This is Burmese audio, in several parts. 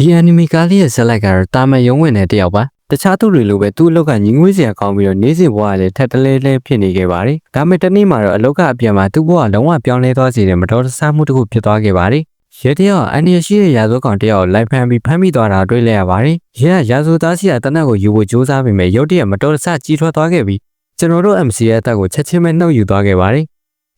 ဒီအနီမီကားလေးရဲ့ဇက်လိုက်ကတော့တာမန်ရုံးဝင်တဲ့တယောက်ပါတခြားသူတွေလိုပဲသူ့အလောက်ကညီငွေးစရာကောင်းပြီးတော့နေစဉ်ဘဝကလည်းထက်တလဲလဲဖြစ်နေခဲ့ပါတယ်ဒါပေမဲ့တနေ့မှာတော့အလောက်ကပြန်မှာသူ့ဘဝလုံးဝပြောင်းလဲသွားစေတဲ့မတော်တဆမှုတစ်ခုဖြစ်သွားခဲ့ပါတယ်ရဲတယောက်အန်ဒီရရှိတဲ့ရာဇဝတ်ကောင်တယောက်လိုက်ဖမ်းပြီးဖမ်းမိသွားတာတွေ့လဲရပါတယ်ရဲကရာဇဝတ်သားစီကတနက်ကိုယူဖို့ကြိုးစားပေမဲ့ရုတ်တရက်မတော်တဆကြီးထွားသွားခဲ့ပြီးကျွန်တော်တို့ MC ရဲ့အသက်ကိုချက်ချင်းပဲနှုတ်ယူသွားခဲ့ပါတယ်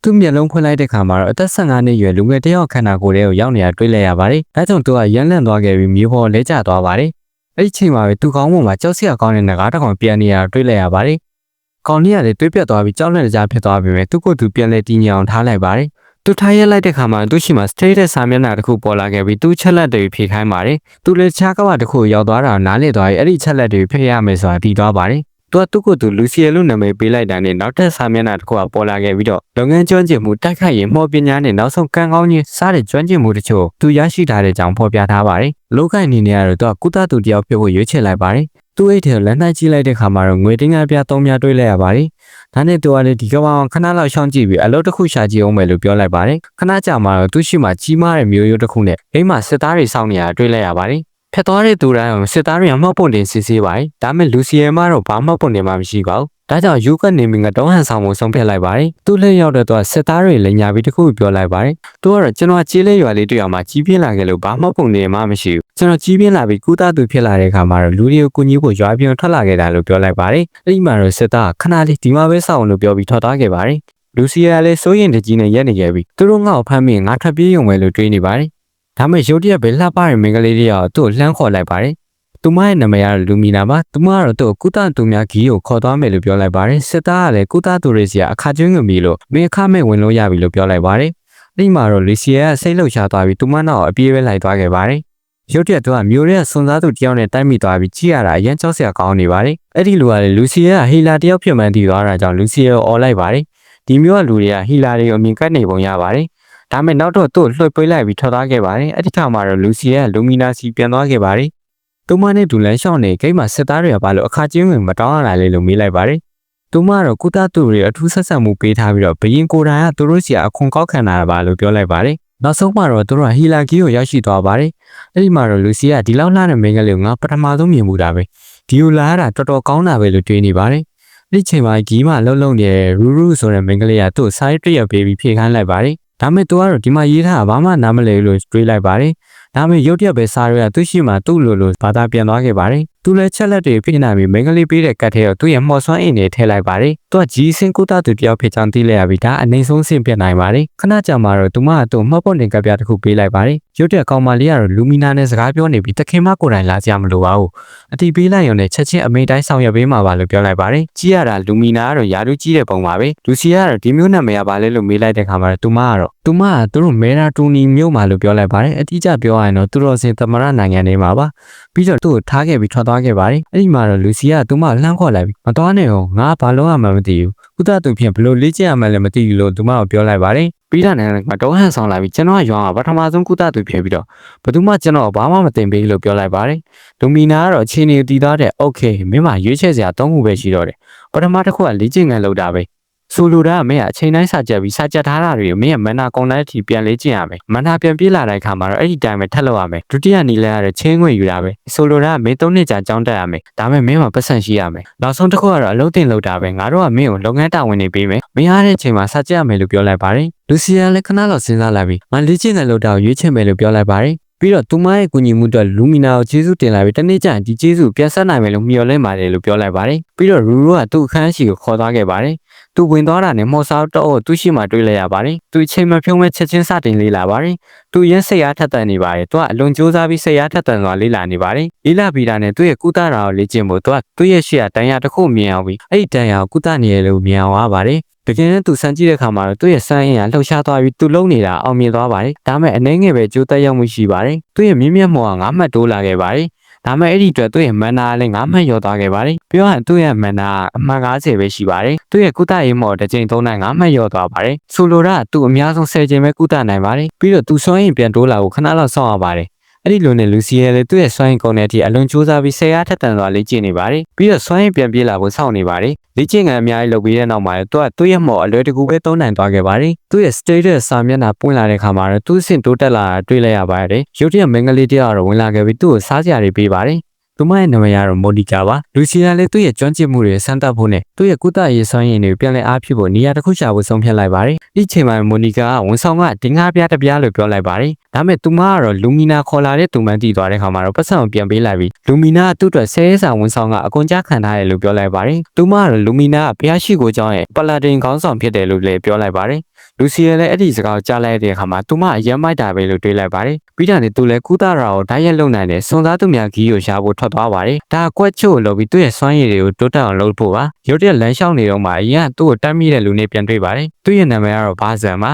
သူ့မျက်လုံးဖွင့်လိုက်တဲ့ခါမှာတော့အသက်15နှစ်ရွယ်လူငယ်တယောက်ခန္ဓာကိုယ်ထဲကိုရောက်နေတာတွေ့လဲရပါတယ်။ဒါကြောင့်သူကရမ်းလန့်သွားခဲ့ပြီးမြေပေါ်လဲကျသွားပါတယ်။အဲ့ဒီချိန်မှာပဲသူကောင်းပေါ်မှာကြောက်စရာကောင်းတဲ့ငကားတစ်ကောင်ပြန်နေရတာတွေ့လဲရပါတယ်။ကောင်လေးကလည်းတွေးပြတ်သွားပြီးကြောက်လန့်ကြဖြစ်သွားပြီပဲသူ့ကိုယ်သူပြန်လဲတည်ငြိမ်အောင်ထားလိုက်ပါတယ်။သူထားရက်လိုက်တဲ့ခါမှာသူ့ရှိမှာ straight တဲ့စာမျက်နှာတစ်ခုပေါ်လာခဲ့ပြီးသူ့ချက်လက်တွေဖြေခိုင်းပါတယ်။သူလည်းခြားကဝတစ်ခုရောက်သွားတာနားလည်သွားပြီးအဲ့ဒီချက်လက်တွေဖြေရမယ်ဆိုတာတည်သွားပါတယ်။ သူကသူ့ကိုယ်သူလူစီယယ်လို့နာမည်ပေးလိုက်တာနဲ့နောက်ထပ်စာမျက်နှာတစ်ခုကပေါ်လာခဲ့ပြီးတော့လုပ်ငန်းကျွမ်းကျင်မှုတိုက်ခိုက်ရင်မော်ပညာနဲ့နောက်ဆုံးကံကောင်းခြင်းစားတဲ့ကျွမ်းကျင်မှုတချို့သူရရှိထားတဲ့ကြောင်းဖော်ပြထားပါတယ်။လောကအနေနဲ့ကတော့သူကကုသသူတယောက်ဖြစ်ဖို့ရွေးချယ်လိုက်ပါတယ်။သူ့အိတ်ထဲလက်နှိုက်ကြည့်လိုက်တဲ့ခါမှာတော့ငွေတင်းကားပြသုံးပြတွေးလိုက်ရပါတယ်။ဒါနဲ့သူကလည်းဒီကဘာအောင်ခဏလောက်ရှောင်းကြည့်ပြီးအလုပ်တစ်ခုရှာကြည့်အောင်မယ်လို့ပြောလိုက်ပါတယ်။ခဏကြာမှတော့သူ့ရှိမှကြီးမားတဲ့မျိုးရိုးတစ်ခုနဲ့အိမ်မှာစစ်သားတွေစောင့်နေတာတွေ့လိုက်ရပါတယ်။ ဖက်သွားတဲ့သူတိုင်းအောင်စစ်သားတွေကမှောက်ပွန်တင်စစ်ဆေးပါတယ်။ဒါမဲ့လူစီယယ်မတော့ဘာမှောက်ပွန်တင်မှမရှိပါဘူး။ဒါကြောင့်ယူကနေမီငတုံးဟန်ဆောင်မှုဆုံးဖြတ်လိုက်ပါတယ်။သူ့လက်ရောက်တဲ့သူကစစ်သားတွေလိန်ညာပြီးတခုပြောလိုက်ပါတယ်။သူကတော့ကျွန်တော်ကြီးလေးရွာလေးတွေ့အောင်မှကြီးပြင်းလာခဲ့လို့ဘာမှပုံနေမှမရှိဘူး။ကျွန်တော်ကြီးပြင်းလာပြီးကုသသူဖြစ်လာတဲ့အခါမှာတော့လူတွေကိုကူညီဖို့ရွာပြင်းထွက်လာခဲ့တာလို့ပြောလိုက်ပါတယ်။အဲ့ဒီမှာတော့စစ်သားကခဏလေးဒီမှာပဲစောင့်လို့ပြောပြီးထွက်သွားခဲ့ပါတယ်။လူစီယာလည်းစိုးရင်တကြီးနဲ့ရက်နေခဲ့ပြီးသူတို့ငါ့ကိုဖမ်းပြီးငါထပ်ပြေးရုံပဲလို့တွေးနေပါတယ်။ ဒါမဲ့ရုတ်တရက်ပဲလှပတဲ့မင်္ဂလေးတွေကသူ့ကိုလှမ်းခေါ်လိုက်ပါတယ်။သူမရဲ့နာမည်ကတော့လူမီနာပါ။သူမကတော့သူ့ကိုကုသသူများဂီးကိုခေါ်သွားမယ်လို့ပြောလိုက်ပါတယ်။စစ်သားကလည်းကုသသူတွေစီကအခါကျွင်းငမီလို့မင်းအခမဲ့ဝင်လို့ရပြီလို့ပြောလိုက်ပါတယ်။အဲ့ဒီမှာတော့လီစီယာကစိတ်လှုပ်ရှားသွားပြီးသူမနောက်အပြေးပဲလိုက်သွားခဲ့ပါတယ်။ရုတ်တရက်သူကမျိုးရဲစွန်စားသူတယောက်နဲ့တိုက်မိသွားပြီးကြည့်ရတာအရင်ကြောက်စရာကောင်းနေပါတယ်။အဲ့ဒီလူကလည်းလူစီယာကဟီလာတယောက်ဖြစ်မှန်းသိသွားတာကြောင့်လူစီယာကိုអော်လိုက်ပါတယ်။ဒီမျိုးကလူတွေကဟီလာတွေကိုအမြင်ကတ်နေပုံရပါတယ်။ ဒါမဲ့နောက်တော့သူ့ကိုလှုပ်ပေးလိုက်ပြီးထွက်သွားခဲ့ပါတယ်။အဲ့ဒီခါမှာတော့လူစီယာကလူမီနာစီပြန်သွားခဲ့ပါတယ်။သူမနဲ့ဒူလန်ရှောင်းနေဂိတ်မှာစစ်သားတွေကဘာလို့အခါချင်းဝင်မတောင်းရလာလဲလို့မေးလိုက်ပါတယ်။သူမကတော့ကုသသူတွေအထူးဆက်ဆံမှုပေးထားပြီးတော့ဘရင်ကိုယ်တိုင်ကသူတို့စီအခွန်ကောက်ခံတာပါလို့ပြောလိုက်ပါတယ်။နောက်ဆုံးမှာတော့သူတို့ကဟီလာကီကိုရောက်ရှိသွားပါတယ်။အဲ့ဒီမှာတော့လူစီကဒီလောက်လှတဲ့မိန်းကလေးကိုငါပထမဆုံးမြင်မှုတာပဲ။ဒီလိုလာရတာတော်တော်ကောင်းတာပဲလို့တွေးနေပါတယ်။ဒီချိန်မှာဂီးမလှုပ်လှုပ်နေတဲ့ရူရူဆိုတဲ့မိန်းကလေးကသူ့ဆိုင်တရက်ပေးပြီးဖြေခိုင်းလိုက်ပါတယ်။ ဒါမဲ့သူကတော့ဒီမှာရေးထားတာဘာမှနားမလည်ဘူးလို့တွေးလိုက်ပါတယ်။ဒါမဲ့ရုတ်တရက်ပဲစားရသူ့ရှိမှသူ့လိုလိုဘာသာပြန်သွားခဲ့ပါတယ်။သူလည်းချက်လက်တွေဖိနေပြီးမိန်းကလေးပေးတဲ့ကတ်ထဲကိုသူ့ရဲ့မှော်စွမ်းအင်တွေထည့်လိုက်ပါတယ်။သူကဂျီစင်ကုသသူတယောက်ဖြစ်ကြောင်းသိလိုက်ရပြီးဒါအနိုင်ဆုံးဆင့်ပြနိုင်ပါတယ်။ခဏကြာမှတော့သူမကသူ့မှတ်ပုံတင်ကတ်ပြားတစ်ခုပေးလိုက်ပါတယ်။ရုတ်တရက်ကောင်မလေးကတော့လူမီနာနဲ့စကားပြောနေပြီးတခင်မကိုယ်တိုင်လာကြမလို့ပါဘူး။အတီးပေးလိုက်ရုံနဲ့ချက်ချင်းအမိတိုင်းဆောင်ရွက်ပေးမှာပါလို့ပြောလိုက်ပါတယ်။ကြည့်ရတာလူမီနာကတော့ယာတို့ကြီးတဲ့ပုံပါပဲ။လူစီကတော့ဒီမျိုးနာမည်ကဘာလဲလို့မေးလိုက်တဲ့ခါမှာတော့သူမကတော့သူမကသူတို့မဲရာတူနီမျိုးမှာလို့ပြောလိုက်ပါတယ်။အတိအကျပြောရရင်တော့သူတို့စင်သမရနိုင်ငံတွေမှာပါ။ပြီးတော့သူ့ကိုထားခဲ့ပြီးထွက်သွားခဲ့ပါတယ်။အဲ့ဒီမှာတော့လူစီကသူမလှမ်းခေါ်လိုက်ပြီးမသွားနဲ့ဟောငါဘာလို့မှမသိဘူး။ကုသသူဖြင့်ဘလို့လေ့ကျင့်ရမှလည်းမသိဘူးလို့သူမကပြောလိုက်ပါတယ်။ပြီးတာနဲ့မတော်ဟန်ဆောင်လာပြီးကျွန်တော်ကရွာကပထမဆုံးကုသသူဖြစ်ပြီးတော့ဘယ်သူမှကျွန်တော်ဘာမှမသိပေးလို့ပြောလိုက်ပါတယ်။ဒိုမီနာကတော့အချင်းနေတည်သားတဲ့ okay မင်းမရွေးချယ်စရာသုံးခုပဲရှိတော့တယ်။ပထမတစ်ခုကလေ့ကျင့်ငန်းလုပ်တာပဲ။ ဆိုလိုတာကမင်းကအချိန်တိုင်းစာကြက်ပြီးစာကြက်ထားတာတွေမင်းရဲ့မနာကုံတိုင်းအထိပြန်လေ့ကျင့်ရမယ်။မနာပြန်ပြေးလာတဲ့အခါမှာတော့အဲ့ဒီတိုင်းပဲထပ်လုပ်ရမယ်။ဒုတိယနီလန်ကတော့ချင်းငွေယူတာပဲ။ဆိုလိုတာကမင်းသုံးနှစ်ကြာကြောင်းတက်ရမယ်။ဒါပေမဲ့မင်းမှာပတ်စံရှိရမယ်။နောက်ဆုံးတစ်ခုကတော့အလုပ်တင်လုပ်တာပဲ။ငါတို့ကမင်းကိုလုပ်ငန်းတာဝန်တွေပေးမယ်။မင်းအားတဲ့အချိန်မှာစာကြက်ရမယ်လို့ပြောလိုက်ပါတယ်။လူစီယာလည်းခဏလောက်စဉ်းစားလိုက်ပြီးငါလေ့ကျင့်တဲ့လုပ်တာကိုရွေးချယ်မယ်လို့ပြောလိုက်ပါတယ်။ပြီးတော့သူမရဲ့ကူညီမှုအတွက်လူမီနာကိုကျေးဇူးတင်လိုက်ပြီးတနေ့ကျရင်ဒီကျေးဇူးပြန်ဆက်နိုင်မယ်လို့မျှော်လင့်ပါတယ်လို့ပြောလိုက်ပါတယ်။ပြီးတော့ရူရူကသူ့အခန်းရှိကိုခေါ်သွားခဲ့ပါတယ်။ သူဝင်သွားတာနဲ့မော်စားတော့သူ့ရှိမှတွေးလိုက်ရပါတယ်။သူအချိန်မဖြုံးမဲ့ချက်ချင်းစတင်လေးလာပါတယ်။သူရင်းစိတ်အားထက်သန်နေပါတယ်။သူကအလွန်ကြိုးစားပြီးစိတ်အားထက်သန်စွာလေးလာနေပါတယ်။လေးလာပြီးတာနဲ့သူ့ရဲ့ကုသတာကိုလေ့ကျင့်ဖို့သူကသူ့ရဲ့ရှေ့ကတန်ရာတစ်ခုမြင်အောင်ပြီးအဲ့ဒီတန်ရာကိုကုသနေရလို့မြင်အောင်ပါပါတယ်။တကယ်နဲ့သူစမ်းကြည့်တဲ့အခါမှာတော့သူ့ရဲ့စမ်းအင်ကလှုပ်ရှားသွားပြီးသူလုံနေတာအောင်မြင်သွားပါတယ်။ဒါမဲ့အနေငယ်ပဲကြိုးတက်ရောက်မှုရှိပါတယ်။သူ့ရဲ့မြင့်မြတ်မှုကငါးမှတ်တိုးလာခဲ့ပါတယ်။ ဒါမဲ့အဲ့ဒီအတွက်သူ့ရဲ့မန်နာလည်းငါးမှတ်ရောသွားခဲ့ပါတယ်။ပြောရရင်သူ့ရဲ့မန်နာအမှန်90ပဲရှိပါတယ်။သူ့ရဲ့ကုသရေးမော်တစ်ချိန်သုံးနိုင်ငါးမှတ်ရောသွားပါတယ်။ဆိုလိုတာကသူအများဆုံး10ချိန်ပဲကုသနိုင်ပါတယ်။ပြီးတော့သူစွမ်းရင်ပြန်တိုးလာဖို့ခဏလောက်စောင့်ရပါတယ်။ အဲ့ဒီလိုနဲ့လူစီယာလည်းသူ့ရဲ့စွမ်းရည်ကုန်တဲ့အထိအလွန်စူးစမ်းပြီးဆယ်အားထက်တန်စွာလေ့ကျင့်နေပါတယ်ပြီးတော့စွမ်းရည်ပြန်ပြေးလာဖို့စောင့်နေပါတယ်လေ့ကျင့်ခန်းအများကြီးလုပ်ပြီးတဲ့နောက်မှာသူကသူ့ရဲ့မော်အလွယ်တကူပဲသုံးနိုင်သွားခဲ့ပါတယ်သူ့ရဲ့ status စာမျက်နှာပွင့်လာတဲ့အခါမှာတော့သူ့အဆင့်တိုးတက်လာတာတွေ့လိုက်ရပါတယ်ရုတ်တရက်မင်္ဂလေးတယောက်တော့ဝင်လာခဲ့ပြီးသူ့ကိုစားစရာတွေပေးပါတယ် သူမရဲ့နာမည်ကတော့မိုနီကာပါလူစီယာလည်းသူ့ရဲ့ကျွမ်းကျင်မှုတွေစမ်းသပ်ဖို့နဲ့သူ့ရဲ့ကုသရေးစွမ်းရည်တွေပြန်လည်အားဖြစ်ဖို့နေရာတစ်ခုရှာဖို့ဆုံးဖြတ်လိုက်ပါတယ်ဒီချိန်မှာမိုနီကာကဝန်ဆောင်ကတင်ကားပြားတစ်ပြားလို့ပြောလိုက်ပါတယ်ဒါပေမဲ့သူမကတော့လူမီနာခေါ်လာတဲ့သူမှန်တည်သွားတဲ့ခါမှာတော့ပတ်စံကိုပြန်ပေးလိုက်ပြီးလူမီနာကသူ့အတွက်ဆဲရဲစာဝန်ဆောင်ကအကွန်ကြားခံထားတယ်လို့ပြောလိုက်ပါတယ်သူမကတော့လူမီနာကဘုရားရှိခိုးကြောင်းရဲ့ပလာတင်ခေါင်းဆောင်ဖြစ်တယ်လို့လည်းပြောလိုက်ပါတယ် လူစီယလည်းအဲ့ဒီစကားကိုကြားလိုက်တဲ့အခါမှာသူမအယမ်းမိုက်တာပဲလို့တွေးလိုက်ပါတယ်ပြီးတာနဲ့သူလည်းကုသရာကိုဓာတ်ရက်လုံနိုင်တဲ့စွန်သားသူများဂီးကိုရှာဖို့ထွက်သွားပါတယ်ဒါကကွက်ချို့ကိုလုပ်ပြီးသူ့ရဲ့စွမ်းရည်တွေကိုတိုးတက်အောင်လုပ်ဖို့ပါရုတ်တရက်လမ်းလျှောက်နေတော့မှအရင်ကသူ့ကိုတတ်မိတဲ့လူနဲ့ပြန်တွေ့ပါတယ်သူ့ရဲ့နာမည်ကတော့ဘာဇန်ပါ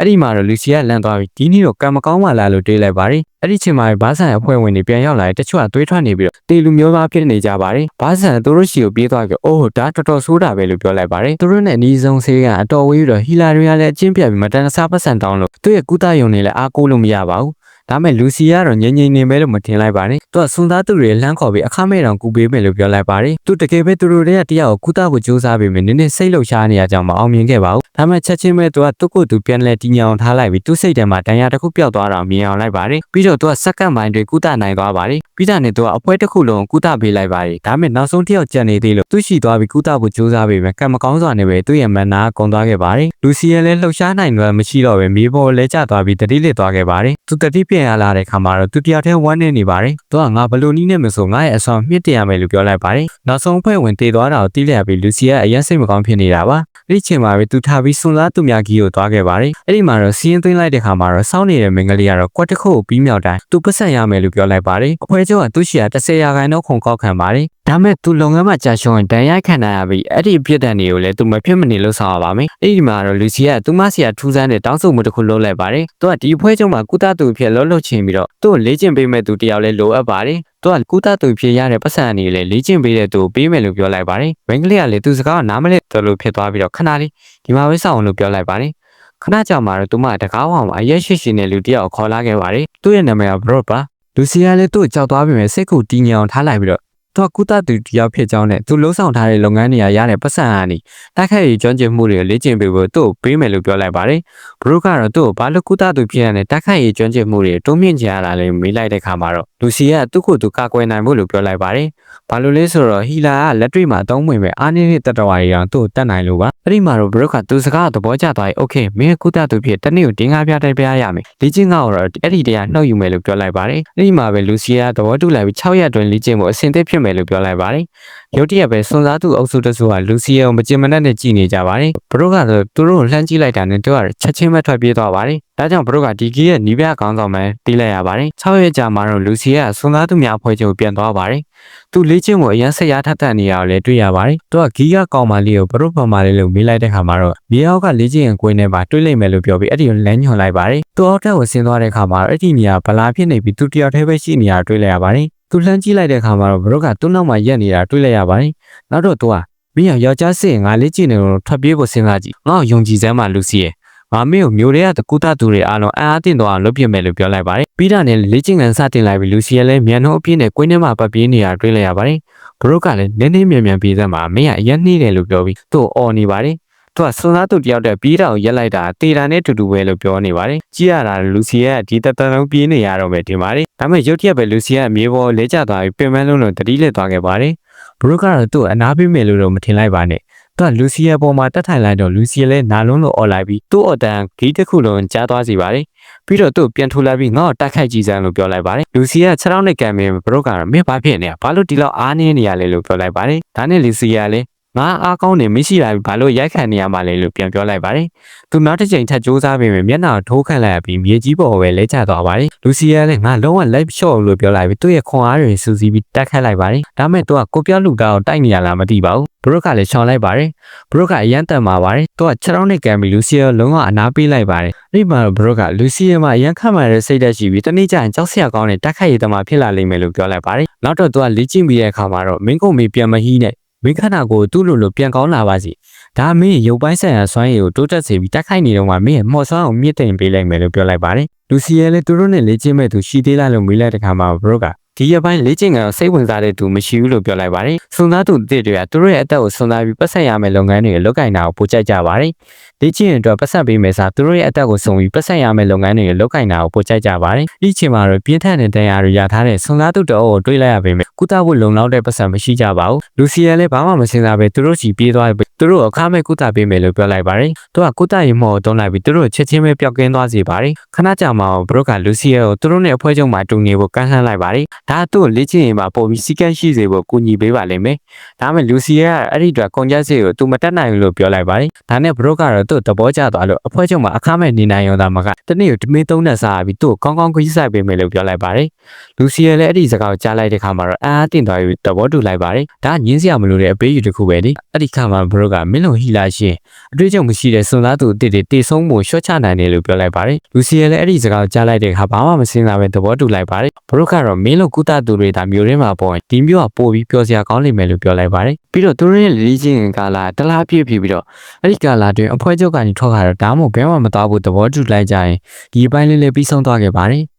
အဲ့ဒီမှာတော့လူစီကလန့်သွားပြီးဒီနေ့တော့ကံမကောင်းမှလာလို့တွေးလိုက်ပါတယ်အဲ့ဒီချိန်မှာဘာဆန်အဖွဲ့ဝင်တွေပြန်ရောက်လာတဲ့တချို့ကသွေးထွက်နေပြီးတော့တေလူမျိုးသားဖြစ်နေကြပါတယ်ဘာဆန်သူတို့ရှီကိုပြေးသွားပြီးအိုးဒါတော်တော်ဆိုးတာပဲလို့ပြောလိုက်ပါတယ်သူတို့နဲ့အနီးဆုံးဆေးကအတော်ဝေးပြီးတော့ဟီလာရီကလည်းအချင်းပြတ်ပြီးမတန်တဆပတ်စံတောင်းလို့သူ့ရဲ့ကုသယုံနေလည်းအားကိုးလို့မရပါဘူး ဒါမဲ့လူစီကတော့ငြိမ်ငြိမ်နေမယ်လို့မထင်လိုက်ပါနဲ့။သူကစွန်သားသူတွေလှမ်းခေါ်ပြီးအခမဲ့တောင်ကူပေးမယ်လို့ပြောလိုက်ပါတယ်။သူတကယ်ပဲသူတို့တွေကတရားကိုကုသဖို့ကြိုးစားပြီးမြနည်းနည်းစိတ်လှုပ်ရှားနေရကြောင်းမအောင်မြင်ခဲ့ပါဘူး။ဒါမဲ့ချက်ချင်းပဲသူကသူ့ကိုယ်သူပြန်လဲတင်ညောင်ထားလိုက်ပြီးသူ့စိတ်ထဲမှာဒဏ်ရာတစ်ခုပျောက်သွားတာမြင်အောင်လိုက်ပါတယ်။ပြီးတော့သူကစက္ကန့်ပိုင်းတွေကုသနိုင်သွားပါတယ်။ပြီးတာနဲ့သူကအပွဲတစ်ခုလုံးကုသပေးလိုက်ပါတယ်။ဒါမဲ့နောက်ဆုံးတစ်ယောက်ကြံနေသေးလို့သူရှိသွားပြီးကုသဖို့ကြိုးစားပြီးပဲကံမကောင်းစွာနဲ့ပဲသူ့ရဲ့မန်နာကုန်သွားခဲ့ပါတယ်။လူစီရဲ့လည်းလှုပ်ရှားနိုင်တော့မရှိတော့ပဲမြေပေါ်လဲကျသွားပြီးတတိလစ်သွားခဲ့ပါတယ်။သူတတိပြန်ရလာတဲ့ခါမှာတော့သူတယောက်တည်းဝမ်းနေနေပါတယ်။သူကငါဘလို့နီးနေမဆိုငါရဲ့အဆောင်မြင့်တင်ရမယ်လို့ပြောလိုက်ပါတယ်။နောက်ဆုံးဖွဲ့ဝင်တည်သွားတာကိုတီးလျက်ပြီးလူစီကအရင်စိတ်မကောင်းဖြစ်နေတာပါ။အဲ့ဒီချိန်မှာပဲသူထားပြီးစွန်လားသူများကြီးကိုသွားခဲ့ပါတယ်။အဲ့ဒီမှာတော့စီးရင်သွင်းလိုက်တဲ့ခါမှာတော့စောင်းနေတဲ့မင်္ဂလေးကတော့ကွက်တစ်ခုကိုပြီးမြောက်တိုင်းသူပတ်ဆက်ရမယ်လို့ပြောလိုက်ပါတယ်။အဖွဲကျော်ကသူ့ရှီက30ရာခိုင်နှုန်းခုန်ကောက်ခံပါတယ်။ ဒါမဲ့သူလုပ်ငန်းမှာကြာရှုံးရင်ဒဏ်ရိုက်ခံနိုင်ရပြီးအဲ့ဒီအပြစ်ဒဏ်တွေကိုလည်းသူမဖြစ်မနေလို့ဆောင်ရပါမယ်။အဲ့ဒီမှာတော့လူစီကသူမစီကထူးဆန်းတဲ့တောင်းဆိုမှုတစ်ခုလုပ်လိုက်ပါတယ်။သူကဒီဖွဲကျော်မှာကုသသူဖြစ်လှုပ်လှုပ်ချင်းပြီးတော့သူ့ကိုလေ့ကျင့်ပေးမဲ့သူတယောက်လည်းလိုအပ်ပါတယ်။သူကကုသသူဖြစ်ရတဲ့ပတ်စံအနေနဲ့လေ့ကျင့်ပေးတဲ့သူကိုပေးမယ်လို့ပြောလိုက်ပါတယ်။မင်္ဂလေးကလည်းသူစကားကနားမလဲတယ်လို့ဖြစ်သွားပြီးတော့ခဏလေးဒီမှာပဲစောင့်အောင်လို့ပြောလိုက်ပါတယ်။ခဏကြာမှတော့သူမတကားဝအောင်အရက်ရှိရှိနဲ့လူတယောက်ခေါ်လာခဲ့ပါတယ်။သူ့ရဲ့နာမည်ကဘရော့ပါ။လူစီကလည်းသူ့ကိုကြောက်သွားပြီမဲ့စိတ်ကိုတီးငြအောင်ထားလိုက်ပြီးတော့ သူကကုသသူတယောက်ဖြစ်ကြောင်းနဲ့သူလုံဆောင်ထားတဲ့လုပ်ငန်းတွေကရတဲ့ပတ်စံအားနေတိုက်ခိုက်ရေးကျွမ်းကျင်မှုတွေလေ့ကျင့်ပေးဖို့သူ့ကိုပေးမယ်လို့ပြောလိုက်ပါတယ်။ဘရုကတော့သူ့ကိုဘာလို့ကုသသူဖြစ်ရတဲ့တိုက်ခိုက်ရေးကျွမ်းကျင်မှုတွေတုံ့မြင့်ကြရတာလဲမေးလိုက်တဲ့အခါမှာတော့လူစီကသူ့ကိုယ်သူကာကွယ်နိုင်ဖို့လို့ပြောလိုက်ပါတယ်။ဘာလို့လဲဆိုတော့ဟီလာကလက်တွေ့မှာသုံးဝင်ပဲအားနည်းတဲ့တတဝါရီအောင်သူ့ကိုတတ်နိုင်လို့ပါ။အဲ့ဒီမှာတော့ဘရုကသူစကားသဘောကျသွားပြီ။ Okay မင်းကုသသူဖြစ်တနေ့ကိုတင်းကားပြတိုက်ပြရမယ်။လေ့ကျင့်ကတော့အဲ့ဒီတရားနှုတ်ယူမယ်လို့ပြောလိုက်ပါတယ်။အဲ့ဒီမှာပဲလူစီကသဘောတူလိုက်ပြီး6ရက်အတွင်းလေ့ကျင့်ဖို့အဆင်သင့်ဖြစ်မယ်လို့ပြောလိုက်ပါတယ်။ရုတ်တရက်ပဲစွန်စားသူအုပ်စုတစုကလူစီယံမကြင်မနက်နဲ့ကြည်နေကြပါတယ်။ဘရုကတော့သူတို့ကိုလှမ်းကြည့်လိုက်တာနဲ့သူကချက်ချင်းပဲထွက်ပြေးသွားပါတယ်။ဒါကြောင့်ဘရုကဒီကီရဲ့နီးပြခေါင်းဆောင်မှတီးလိုက်ရပါတယ်။6ရက်ကြာမှတော့လူစီကစွန်စားသူများအဖွဲ့ချုပ်ပြန်သွားပါတယ်။သူလေ့ကျင့်ဖို့အရန်ဆက်ရထပ်တန်နေရအောင်လည်းတွေ့ရပါတယ်။သူကဂီကကောင်မလေးကိုဘရုပမာလေးလို့မေးလိုက်တဲ့ခါမှာတော့မြေအောက်ကလေ့ကျင့်ရင်ကိုင်းနေပါတွေးလိုက်မယ်လို့ပြောပြီးအဲ့ဒီကိုလမ်းညွှန်လိုက်ပါတယ်။သူအောက်ထပ်ကိုဆင်းသွားတဲ့ခါမှာအဲ့ဒီနေရာဗလာဖြစ်နေပြီးသူတယောက်တည်းပဲရှိနေရတွေ့လိုက်ရပါတယ်။ သူလှမ်းကြည့်လိုက်တဲ့အခါမှာတော့ဘရုကသူ့နောက်မှာရက်နေတာတွေ့လိုက်ရပါတယ်။နောက်တော့သူကမင်းယောက်ျားစစ်ရင်ငါလေးကြည့်နေလို့ထွက်ပြေးဖို့စဉ်းစားကြည့်။ငါ့ကိုယုံကြည်စမ်းမှလူစီရဲ့ငါမင်းကိုမျိုးတွေကတကူတသူတွေအားလုံးအံ့အားသင့်သွားအောင်လုပ်ပြမယ်လို့ပြောလိုက်ပါတယ်။ပြီးတာနဲ့လေ့ကျင့်ခန်းစတင်လိုက်ပြီးလူစီရဲ့လည်းမြန်နှုတ်အပြည့်နဲ့ကွင်းထဲမှာပတ်ပြေးနေတာတွေ့လိုက်ရပါတယ်။ဘရုကလည်းနည်းနည်းမြန်မြန်ပြေးစမ်းမှာမင်းကအရက်နှီးတယ်လို့ပြောပြီးသူ့ကိုအော်နေပါတယ်။ သူကစွန်စားသူတယောက်တည်းပြီးတာကိုရက်လိုက်တာတေတာနဲ့တူတူပဲလို့ပြောနေပါတယ်။ကြည့်ရတာလူစီရဲ့ဒီတတလုံးပြေးနေရတော့မယ်ဒီမှာလေ။ဒါပေမဲ့ရုတ်တရက်ပဲလူစီရဲ့အမြေပေါ်လဲကျသွားပြီးပင်မလုံးလုံးတတိလက်သွားခဲ့ပါတယ်။ဘရုကတော့သူ့အနာပေးမယ်လို့တော့မထင်လိုက်ပါနဲ့။သူကလူစီယာပေါ်မှာတက်ထိုင်လိုက်တော့လူစီယာလည်းနာလုံးလို့អော်လိုက်ပြီးသူ့အတန်ဂီးတစ်ခုလုံးကြားသွားစီပါတယ်ပြီးတော့သူ့ပြန်ထိုးလိုက်ပြီးငါ့ကိုတိုက်ခိုက်ကြည့်စမ်းလို့ပြောလိုက်ပါတယ်လူစီယာ6နှစ်ကံမင်းဘရုတ်ကတော့မင်းဘာဖြစ်နေရဘာလို့ဒီလောက်အားနည်းနေရလဲလို့ပြောလိုက်ပါတယ်ဒါနဲ့လူစီယာလည်း ငါအားကောင်းနေမရှိလာပြီဘာလို့ရိုက်ခံနေရမှလဲလို့ပြန်ပြောလိုက်ပါတယ်။သူနောက်တစ်ချိန်ထပ်စူးစမ်းပြီးမျက်နှာထိုးခန့်လိုက်ပြီးမြေကြီးပေါ်ပဲလဲကျသွားပါတယ်။လူစီယာလည်းငါလုံးဝ live shot လို့ပြောလိုက်ပြီးသူ့ရဲ့ခွန်အားတွေစူးစီးပြီးတက်ခတ်လိုက်ပါတယ်။ဒါမဲ့သူကကိုပြောက်လူသားကိုတိုက်နေရလားမသိပါဘူး။ဘရုတ်ကလည်းရှောင်လိုက်ပါတယ်။ဘရုတ်ကအရန်တန်ပါပါတယ်။သူက6ရောင်းနဲ့ကံပြီးလူစီယာလုံးဝအနာပေးလိုက်ပါတယ်။အဲ့ဒီမှာတော့ဘရုတ်ကလူစီယာမှာအရန်ခတ်မှန်တဲ့စိတ်သက်ရှိပြီးတနေ့ကျရင်ကြောက်စရာကောင်းတဲ့တက်ခတ်ရည်သမားဖြစ်လာလိမ့်မယ်လို့ပြောလိုက်ပါတယ်။နောက်တော့သူကလေ့ကျင့်ပြီးတဲ့အခါမှာတော့မင်းကုန်မီပြန်မဟီးနဲ့ မင်းခန္ဓာကိုယ်သူ့လိုလိုပြန်ကောင်းလာပါစီဒါမင်းရဲ့ရုပ်ပိုင်းဆိုင်ရာစွမ်းရည်ကိုတိုးတက်စေပြီးတက်ခိုက်နေတော့မှမင်းရဲ့မော်စွမ်းကိုမြင့်တင်ပေးလိုက်မယ်လို့ပြောလိုက်ပါတယ်လူစီရဲလည်းသူတို့နဲ့လေ့ကျင့်မဲ့သူရှိသေးလားလို့မေးလိုက်တဲ့ခါမှာဘရိုကဒီရပိုင်းလေ့ကျင့်ကန်စိတ်ဝင်စားတဲ့သူမရှိဘူးလို့ပြောလိုက်ပါတယ်။စွန်သားသူအစ်စ်တွေကသူတို့ရဲ့အသက်ကိုစွန်သားပြီးပတ်ဆက်ရမယ့်လုပ်ငန်းတွေကိုလုပ်ကင်တာကိုပိုကြိုက်ကြပါတယ်။ လေ့ကျင့်ရင်အတွက်ပတ်ဆက်ပေးမယ်စားသူတို့ရဲ့အသက်ကိုစွန်ပြီးပတ်ဆက်ရမယ့်လုပ်ငန်းတွေကိုလုပ်ကင်တာကိုပိုကြိုက်ကြပါတယ်။ဒီအချိန်မှာတော့ပြင်းထန်တဲ့တရားတွေရထားတဲ့စွန်သားသူတော်ကိုတွေးလိုက်ရပေမဲ့ကုသဖို့လုံလောက်တဲ့ပတ်ဆက်မရှိကြပါဘူး။လူစီရဲလည်းဘာမှမစင်စားပဲသူတို့ချီပြေးသွားပြီးသူတို့အခါမဲ့ကုသပေးမယ်လို့ပြောလိုက်ပါတယ်။သူကကုသရင်မော်တုံးလိုက်ပြီးသူတို့ချက်ချင်းပဲပျောက်ကင်းသွားစေပါတယ်။ခဏကြာမှဘရိုကလူစီရဲကိုသူတို့နဲ့အဖွဲချုပ်မှတူနေဖို့ကန့်လှမ်းလိုက်ပါတယ်။ဒါသူ့ကိုလေ့ကျင့်ရင်မှာပုံပြီးစီကန်းရှိစေဖို့ကူညီပေးပါလိမ့်မယ်။ဒါမဲ့လူစီရဲကအဲ့ဒီအတွက်ကုန်ကျစရိတ်ကိုသူမတက်နိုင်ဘူးလို့ပြောလိုက်ပါတယ်။ဒါနဲ့ဘရိုကတော့သူ့သဘောကျသွားလို့အဖွဲချုပ်မှအခါမဲ့နေနိုင်ရောသားမကတနေ့ကိုတမင်းသုံးနဲ့စားပြီးသူ့ကိုကောင်းကောင်းကြီးဆိုင်ပေးမယ်လို့ပြောလိုက်ပါတယ်။ လူစီရဲလည်းအဲ့ဒီစကားကိုကြားလိုက်တဲ့ခါမှာတော့အာအတင်သွားပြီးသဘောတူလိုက်ပါတယ်။ဒါညင်းစရာမလိုတဲ့အပေးယူတစ်ခုပဲလေ။အဲ့ဒီခါမှာဘရိုကမင်းလုံးဟီလာရှင်အတွေ့အကြုံမရှိတဲ့စွန်သားသူအစ်စ်တွေတေဆုံးမှုရှော့ချနိုင်တယ်လို့ပြောလိုက်ပါတယ်။လူစီရဲလည်းအဲ့ဒီစကားကိုကြားလိုက်တဲ့အခါဘာမှမစင်စားပဲသဘောတူလိုက်ပါတယ်။ဘရိုကတော့မင်းလုံးကုသသူတွေဒါမျိုးရင်းမှာပေါ်ရင်ဒီမျိုးကပို့ပြီးပြောစရာကောင်းလိမ့်မယ်လို့ပြောလိုက်ပါတယ်။ပြီးတော့သူတို့ရဲ့လေ့ကျင့်ကာလတလားပြည့်ဖြစ်ပြီးတော့အဲ့ဒီကာလတွင်အဖွဲချုပ်ကနေထွက်လာတော့ဒါမှမဟုတ်ဘဲမှမတော်ဘူးသဘောတူလိုက်ကြရင်ဒီအပိုင်းလေးလေးပြီးဆုံးသွားခဲ့ပါတယ်။